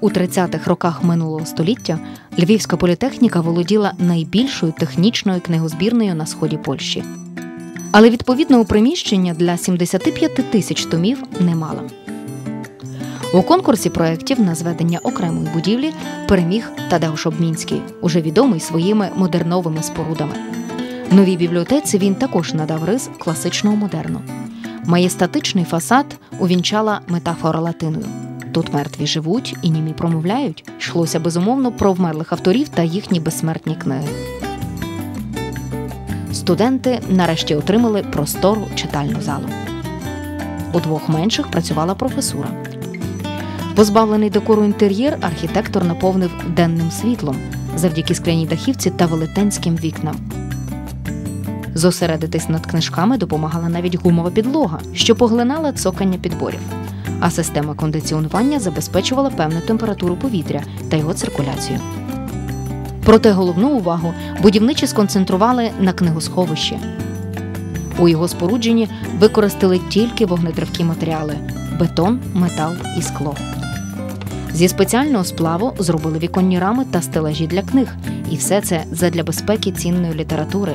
У 30-х роках минулого століття Львівська політехніка володіла найбільшою технічною книгозбірною на сході Польщі. Але відповідного приміщення для 75 тисяч томів не мала. У конкурсі проєктів на зведення окремої будівлі переміг Тадеуш Обмінський, уже відомий своїми модерновими спорудами. Новій бібліотеці він також надав рис класичного модерну. Маєстатичний фасад увінчала метафора латиною. Тут мертві живуть і німі промовляють. Йшлося безумовно про вмерлих авторів та їхні безсмертні книги. Студенти нарешті отримали простору читальну залу. У двох менших працювала професура. Позбавлений декору інтер'єр, архітектор наповнив денним світлом завдяки скляній дахівці та велетенським вікнам. Зосередитись над книжками допомагала навіть гумова підлога, що поглинала цокання підборів. А система кондиціонування забезпечувала певну температуру повітря та його циркуляцію. Проте головну увагу будівничі сконцентрували на книгосховищі. У його спорудженні використали тільки вогнетривкі матеріали бетон, метал і скло. Зі спеціального сплаву зробили віконні рами та стелажі для книг, і все це задля безпеки цінної літератури.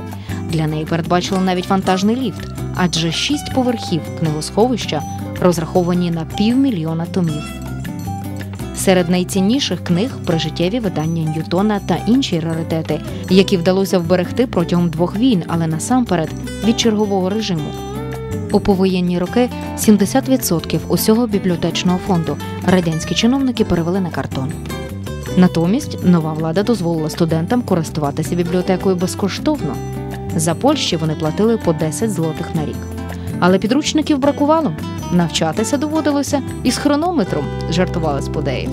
Для неї передбачили навіть вантажний ліфт, адже шість поверхів книгосховища розраховані на півмільйона томів. Серед найцінніших книг прижиттєві видання Ньютона та інші раритети, які вдалося вберегти протягом двох війн, але насамперед від чергового режиму. У повоєнні роки 70% усього бібліотечного фонду радянські чиновники перевели на картон. Натомість нова влада дозволила студентам користуватися бібліотекою безкоштовно. За Польщі вони платили по 10 злотих на рік. Але підручників бракувало. Навчатися доводилося із хронометром, жартували сподеї.